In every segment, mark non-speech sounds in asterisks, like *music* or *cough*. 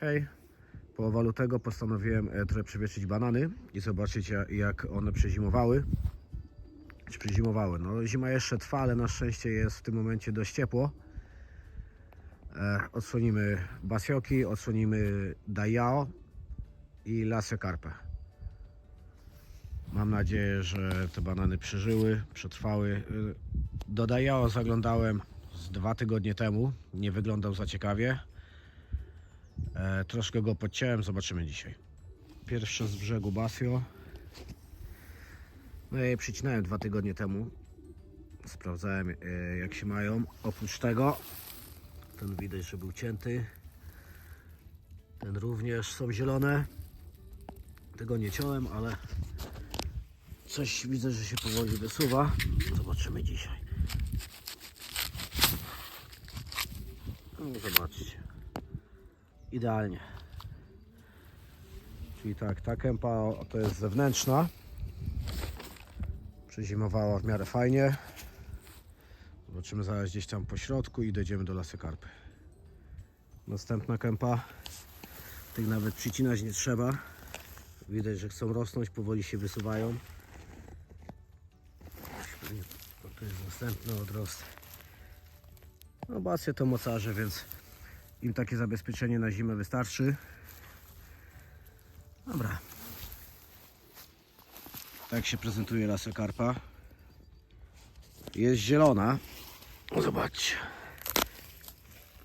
Hej, po lutego postanowiłem e, trochę przewietrzyć banany i zobaczyć ja- jak one przezimowały. Czy przezimowały? No zima jeszcze trwa, ale na szczęście jest w tym momencie dość ciepło. E, odsłonimy basioki, odsłonimy dajao i lasiokarpę. Mam nadzieję, że te banany przeżyły, przetrwały. Y, Do dajao zaglądałem z dwa tygodnie temu. Nie wyglądał za ciekawie. E, troszkę go podciąłem, zobaczymy dzisiaj. Pierwsze z brzegu Basio. No ja je przycinałem dwa tygodnie temu. Sprawdzałem e, jak się mają. Oprócz tego, ten widać, że był cięty. Ten również są zielone. Tego nie ciąłem, ale coś widzę, że się powoli wysuwa. Zobaczymy dzisiaj. No, zobaczcie. Idealnie. Czyli tak, ta kępa to jest zewnętrzna. Przezimowała w miarę fajnie. Zobaczymy zaraz gdzieś tam po środku i dojdziemy do lasy karpy. Następna kępa. Tych nawet przycinać nie trzeba. Widać, że chcą rosnąć, powoli się wysuwają. To jest następny odrost. No basje to mocarze, więc im takie zabezpieczenie na zimę wystarczy. Dobra. Tak się prezentuje lasokarpa. Jest zielona. O, Zobaczcie.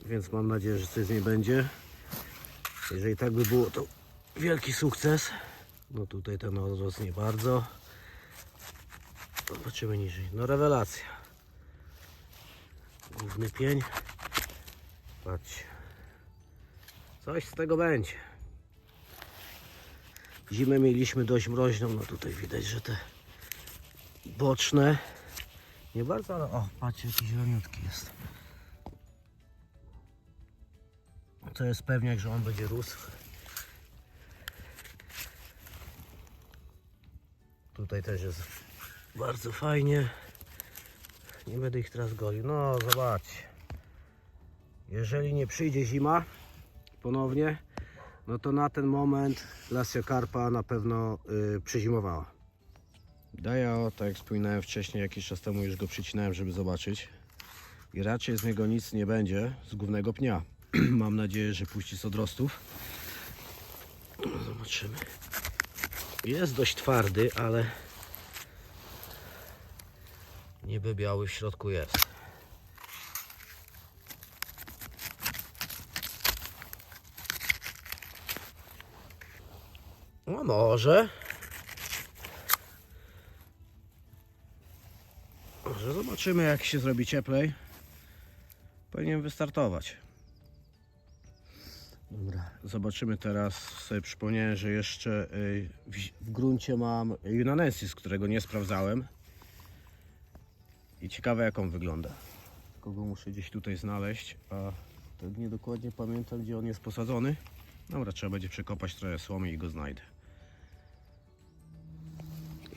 Więc mam nadzieję, że coś z niej będzie. Jeżeli tak by było, to wielki sukces. No tutaj ten odrost nie bardzo. Zobaczymy niżej. No rewelacja. Główny pień. Patrzcie. Coś z tego będzie. Zimę mieliśmy dość mroźną, no tutaj widać, że te boczne nie bardzo, ale o, patrzcie jaki zieloniutki jest. To jest pewniak, że on będzie rósł. Tutaj też jest bardzo fajnie. Nie będę ich teraz golił. No zobaczcie. Jeżeli nie przyjdzie zima ponownie, no to na ten moment lasiokarpa na pewno y, przezimowała. Daja, tak jak wspominałem wcześniej, jakiś czas temu już go przycinałem, żeby zobaczyć. I raczej z niego nic nie będzie z głównego pnia. *clears throat* Mam nadzieję, że puści z odrostów. No, Zobaczymy. Jest dość twardy, ale niby biały w środku jest. No może. Może zobaczymy jak się zrobi cieplej. Powinien wystartować. Dobra, zobaczymy teraz. Sobie przypomniałem, że jeszcze y, w, w gruncie mam Unanensis, którego nie sprawdzałem. I ciekawe jak on wygląda. Kogo muszę gdzieś tutaj znaleźć, a tak nie dokładnie pamiętam gdzie on jest posadzony. Dobra, trzeba będzie przekopać trochę słomy i go znajdę.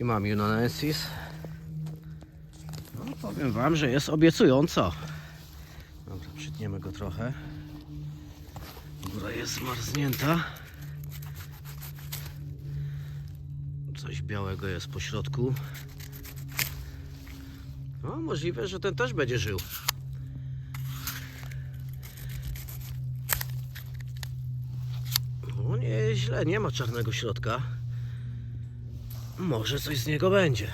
I mam Unanensis. No powiem wam, że jest obiecująco. Dobra, przytniemy go trochę. Góra jest zmarznięta. Coś białego jest po środku. No, możliwe, że ten też będzie żył. No, nie źle, nie ma czarnego środka. Może coś z niego będzie.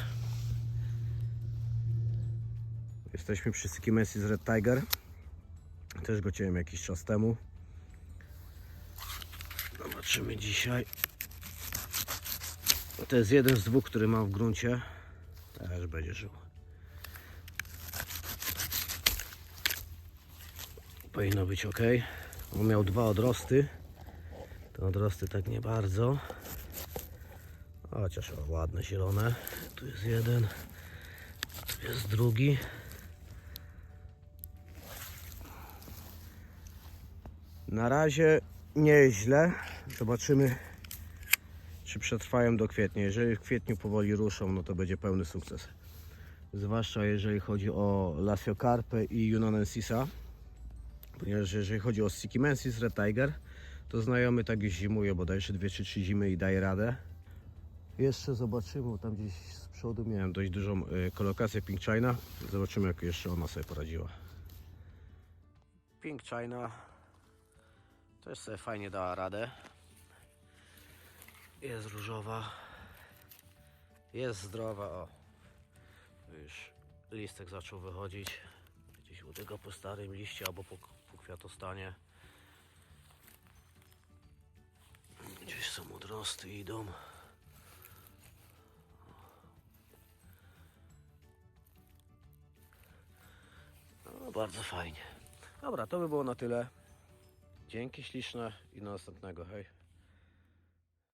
Jesteśmy przy Skimesis Red Tiger. Też go ciąłem jakiś czas temu. Zobaczymy dzisiaj. To jest jeden z dwóch, który mam w gruncie. Też będzie żył. Powinno być ok. On miał dwa odrosty. Te odrosty tak nie bardzo. Chociaż o, ładne zielone. Tu jest jeden. Tu jest drugi. Na razie nie jest źle. Zobaczymy, czy przetrwają do kwietnia. Jeżeli w kwietniu powoli ruszą, no to będzie pełny sukces. Zwłaszcza jeżeli chodzi o Lasiokarpę i Unanensisa. Ponieważ jeżeli chodzi o Sikimensis Red Tiger, To znajomy tak zimuje, bodajże 2 czy 3 zimy i daje radę. Jeszcze zobaczymy, tam gdzieś z przodu miałem dość dużą y, kolokację Pink China. Zobaczymy jak jeszcze ona sobie poradziła. Pink China też sobie fajnie dała radę. Jest różowa. Jest zdrowa, o. Już listek zaczął wychodzić. Gdzieś u tego po starym liście albo po, po kwiatostanie. Gdzieś są odrosty idą. No, bardzo fajnie. Dobra, to by było na tyle. Dzięki śliczne i do następnego. Hej.